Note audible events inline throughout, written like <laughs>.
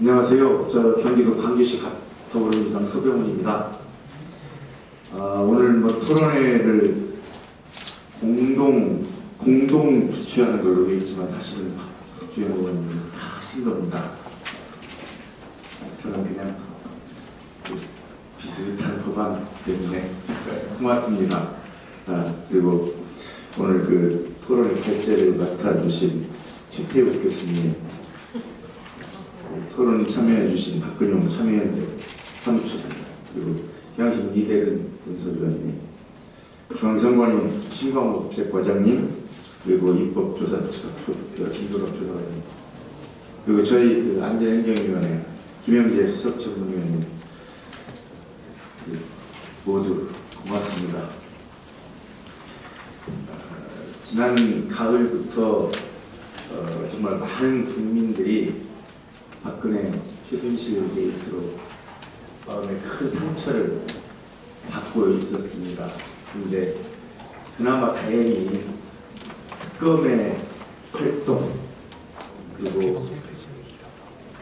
안녕하세요. 저 경기도 광주시 더불어민주당 서병훈입니다. 아, 오늘 뭐 토론회를 공동 공동 주최하는 걸로 되어 있지만 사실은 박주현 의원님 다 겁니다. 저는 그냥 그 비슷한 법안 때문에 <laughs> 고맙습니다. 아, 그리고 오늘 그 토론회 결재를 맡아주신 최태욱 교수님 토론 참여해주신 박근용 참여연대 사무처장 그리고 향신 이대근 군소위원님 중앙선관위 신광호 과장님 그리고 입법조사처 조- 김도덕 조사관님 그리고 저희 그 안전행정위원회 김영재 수석전문위원님 그 모두 고맙습니다. 어, 지난 가을부터 어, 정말 많은 국민들이 박근혜 최순실 게이트로 마음에 큰 상처를 받고 있었습니다. 근데 그나마 다행히 특검의 활동 그리고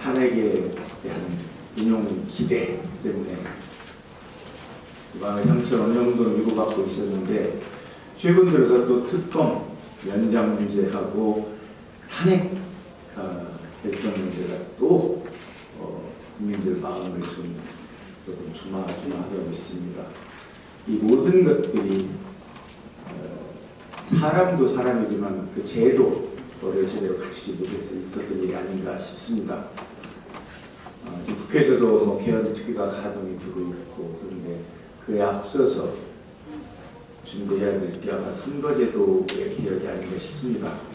탄핵에 대한 인용 기대 때문에 마음의 상처를 어느 정도 위로받고 있었는데 최근 들어서 또 특검 연장 문제하고 탄핵 어, 결정 문제가 또 어, 국민들 마음을 좀 조금 조마조마하고 있습니다. 이 모든 것들이 어, 사람도 사람이지만 그 제도를 제대로 갖추지 못해서 있었던 일이 아닌가 싶습니다. 어, 지금 국회에서도 뭐 개헌 특위가 가동이 되고 있고 그런데 그에 앞서서 준비해야 될 게 아마 선거제도의 개혁이 아닌가 싶습니다.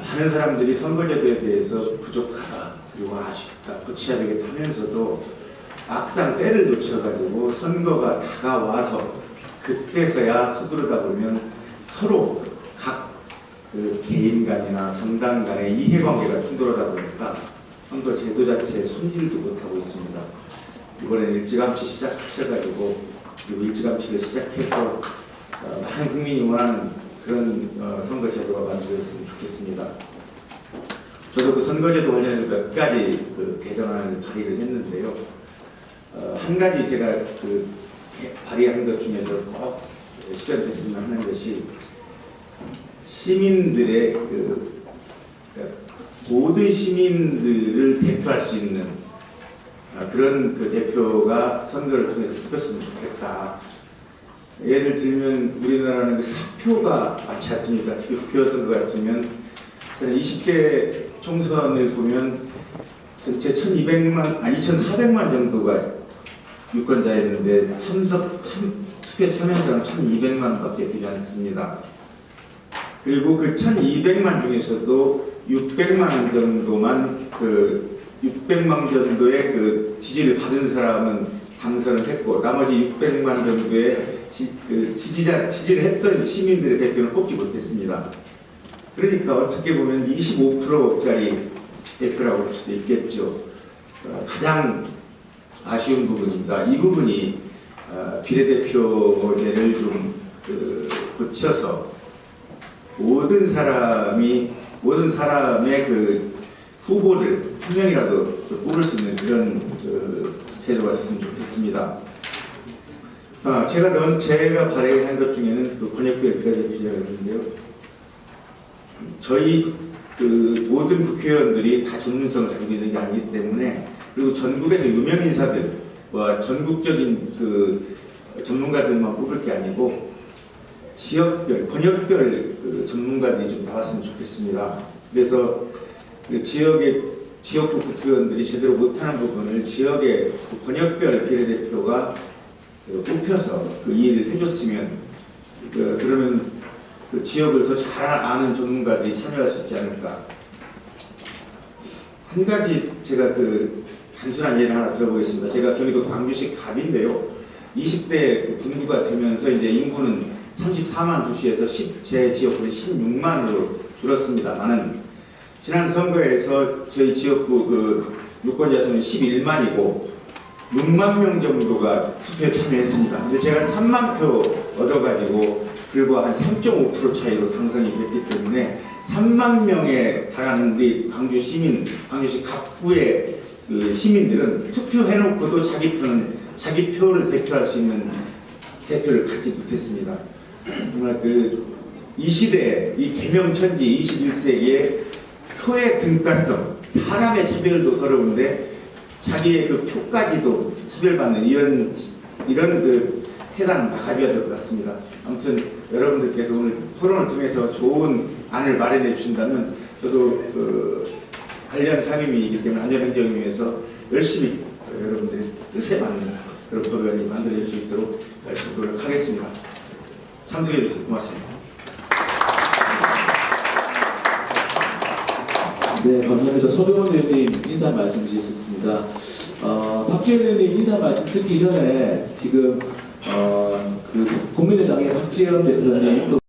많은 사람들이 선거제도에 대해서 부족하다 그리고 아쉽다 고쳐야 되겠다 하면서도 막상 때를 놓쳐가지고 선거가 다가와서 그때서야 서두르다 보면 서로 각 그 개인 간이나 정당 간의 이해관계가 충돌하다 보니까 선거 제도 자체에 손질도 못하고 있습니다. 이번엔 일찌감치 시작해가지고 그리고 일찌감치를 시작해서 어, 많은 국민이 원하는 그런 어, 선거 제도가 만들어졌으면 좋겠습니다. 저도 그 선거제도 관련해서 몇 가지 그 개정안을 발의를 했는데요. 어, 한 가지 제가 그 개- 발의한 것 중에서 꼭 실현됐으면 하는 것이 시민들의 그 그러니까 모든 시민들을 대표할 수 있는 아, 그런 그 대표가 선거를 통해서 뽑혔으면 좋겠다. 예를 들면 우리나라는 그 사표가 많지 않습니까? 특히 국회의원 선거 같으면 저는 20대 총선을 보면 전체 1,200만, 아 2,400만 정도가 유권자였는데 참석, 참, 투표에 참여한 사람 1,200만 밖에 되지 않습니다. 그리고 그 1,200만 중에서도 600만 정도만 그 600만 정도의 그 지지를 받은 사람은 당선을 했고 나머지 600만 정도의 지, 그 지지자 지지를 했던 시민들의 대표는 뽑지 못했습니다. 그러니까 어떻게 보면 25%짜리 대표라고 볼 수도 있겠죠. 어, 가장 아쉬운 부분입니다. 이 부분이 어, 비례대표제를 좀 그, 고쳐서 모든 사람이 모든 사람의 그 후보를 한 명이라도 그 뽑을 수 있는 그런 그 제도가 됐으면 좋겠습니다. 아, 제가 넣은 제가 발의한 것 중에는 그 권역별 비례대표제가 있는데요. 저희 그 모든 국회의원들이 다 전문성을 가지고 있는 게 아니기 때문에 그리고 전국에서 유명 인사들과 전국적인 그 전문가들만 뽑을 게 아니고 지역별, 권역별 그 전문가들이 좀 나왔으면 좋겠습니다. 그래서 그 지역의 지역구 국회의원들이 제대로 못하는 부분을 지역의 그 권역별 비례대표가 그 뽑혀서 그 일을 해줬으면 그 그러면 그 지역을 더 잘 아는 전문가들이 참여할 수 있지 않을까. 한 가지 제가 그 단순한 예를 하나 들어보겠습니다. 제가 경기도 광주시 갑인데요. 20대 그 군구가 되면서 이제 인구는 34만 도시에서 10, 제 지역구는 16만으로 줄었습니다만은 지난 선거에서 저희 지역구 그 유권자 수는 11만이고 6만 명 정도가 투표에 참여했습니다. 근데 제가 3만 표 얻어가지고 불과 한 3.5% 차이로 당선이 됐기 때문에 3만 명에 달하는 우리 광주 시민, 광주시 갑구의 그 시민들은 투표해놓고도 자기 표는 자기 표를 대표할 수 있는 대표를 갖지 못했습니다. 정말 그 이 시대, 이 개명천지 21세기의 표의 등가성, 사람의 차별도 서러운데 자기의 그 표까지도 차별받는 이런 이런 그 해당 나가줘야 될 것 같습니다. 아무튼 여러분들께서 오늘 토론을 통해서 좋은 안을 마련해 주신다면 저도 그 관련 상임위이기 때문에 안전행정을 위해서 열심히 여러분들의 뜻에 맞는 그런 법안을 만들어 줄 수 있도록 열심히 노력하겠습니다. 참석해 주셔서 고맙습니다. 네, 감사합니다. 서병원 의원님 인사 말씀 주셨습니다. 어, 박지원 의원님 인사 말씀 듣기 전에 지금 어, 그 국민의당의 박지원 대표님 또